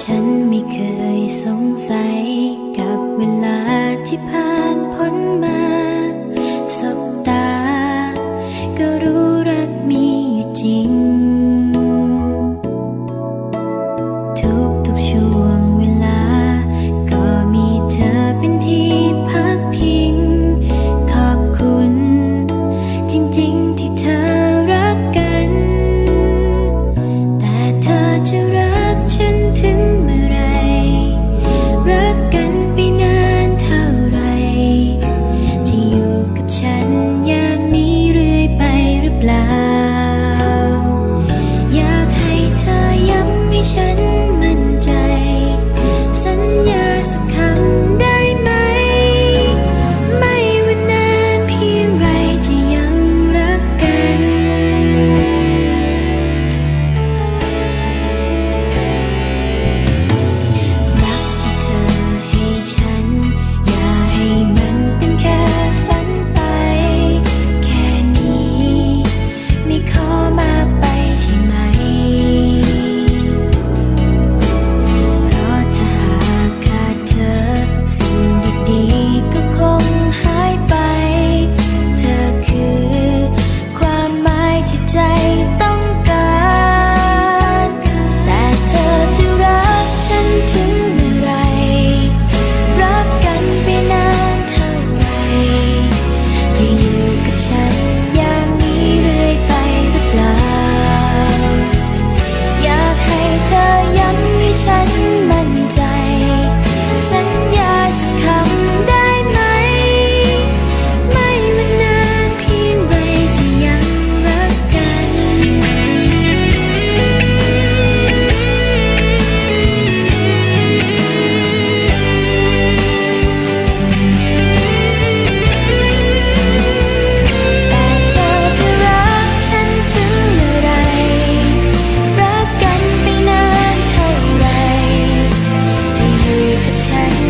ฉันไม่เคยสงสัยกับเวลาที่ผ่านพ้น change.